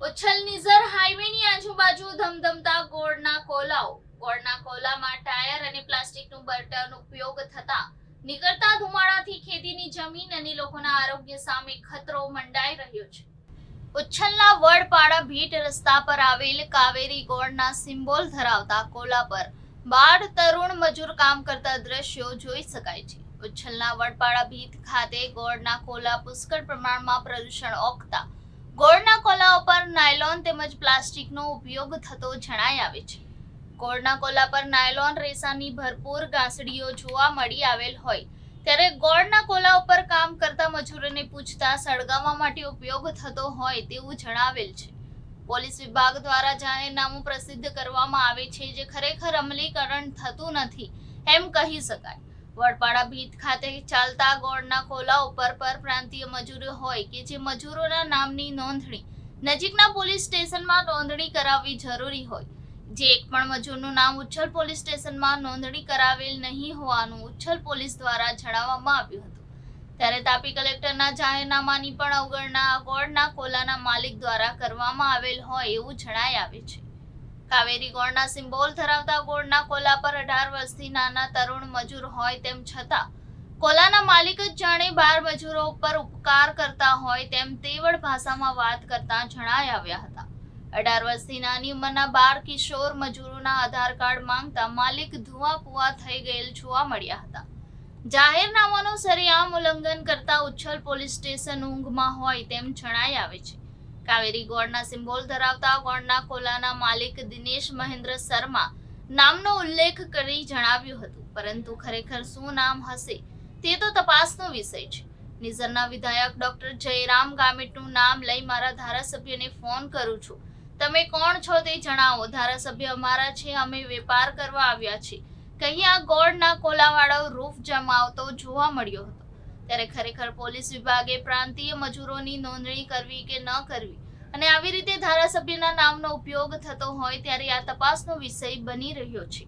ઉચ્છલ નિઝર હાઈવેની આજુબાજુ ધમધમતા ગોળના કોલાઓ. ગોળના કોલામાં ટાયર અને પ્લાસ્ટિકનું બર્ટન ઉપયોગ થતા નીકળતા ધુમાડાથી ખેતીની જમીન અને લોકોના આરોગ્ય સામે ખતરો મંડાઈ રહ્યો છે. ઉચ્છલના વડપાડા ભીટ રસ્તા પર આવેલ કાવેરી ગોળના સિમ્બોલ ધરાવતા કોલા પર બાર તરુણ મજૂર કામ કરતા દ્રશ્યો જોઈ શકાય છે. ઉચ્છલના વડપાડા ભીત ખાતે ગોળના કોલા પુષ્કળ પ્રમાણમાં પ્રદૂષણ ઓકતા ગોળના કોલા ઉપર નાયલોન તેમજ પ્લાસ્ટિકનો ઉપયોગ થતો જણાઈ આવે છે. ગોળના કોલા પર નાયલોન રેસાની ભરપૂર ગાંસડીઓ જોવા મળી આવેલ હોય. ત્યારે ગોળના કોલા ઉપર કામ કરતા મજૂરોને પૂછતા સળગાવવા માટે ઉપયોગ થતો હોય તેવું જણાવેલ છે. પોલીસ વિભાગ દ્વારા જાહેરનામું પ્રસિદ્ધ કરવામાં આવે છે જે ખરેખર અમલીકરણ થતું નથી, એમ કહી શકાય. વડપાડા ભીત ખાતે ચાલતા ગોળના કોલા ઉપર પરપ્રાંતીય મજૂરો હોય કે જે મજૂરોના નામની નોંધણી નજીકના પોલીસ સ્ટેશનમાં નોંધણી કરાવવી જરૂરી હોય. જે એક પણ મજૂરનું નામ ઉચ્છલ પોલીસ સ્ટેશનમાં નોંધણી કરાવેલ નહીં હોવાનું ઉચ્છલ પોલીસ દ્વારા જણાવવામાં આવ્યું હતું. ત્યારે તાપી કલેક્ટરના જાહેરનામાની પણ અવગણના ગોળના કોલાના માલિક દ્વારા કરવામાં આવેલ હોય એવું જણાઈ આવે છે. કાવેરી ગોળના સિમ્બોલ ધરાવતા ગોળના કોલા પર અઢાર વર્ષથી નાના તરુણ મજૂર હોય તેમ છતાં, કોલાના માલિક જ જાણે બાર મજૂરો ઉપર ઉપકાર કરતા હોય તેમ તેવડ ભાષામાં વાત કરતા જણાઈ આવ્યા હતા. અઢાર વર્ષથી નાની ઉંમરના બાર કિશોર મજૂરોના આધાર કાર્ડ માંગતા માલિક ધુઆપુઆ થઈ ગયેલ જોવા મળ્યા હતા. જાહેરનામાનું સરેઆમ ઉલ્લંઘન કરતા ઉચ્છલ પોલીસ સ્ટેશન ઊંઘમાં હોય તેમ જણાઈ આવે છે. કાવેરી ગોળના સિમ્બોલ ધરાવતા ગોળના કોલાના માલિક દિનેશ મહેન્દ્ર શર્મા નામનો ઉલ્લેખ કરી જણાવ્યું હતું. પરંતુ ખરેખર શું નામ હશે તે તો તપાસનો વિષય છે. નિઝરના વિધાયક ડોક્ટર જયરામ ગામિતનું નામ લઈ મારા ધારાસભ્યને ફોન કરું છું. તમે કોણ છો તે જણાવો. ધારાસભ્ય અમારા છે, અમે વેપાર કરવા આવ્યા છીએ. કહી આ ગોળના કોલાવાળો રૂફ જમાવતો જોવા મળ્યો હતો. ત્યારે ખરેખર પોલીસ વિભાગે પ્રાંતીય મજૂરોની નોંધણી કરવી કે ન કરવી અને આવી રીતે ધારાસભ્યના નામનો ઉપયોગ થતો હોય ત્યારે આ તપાસનો વિષય બની રહ્યો છે.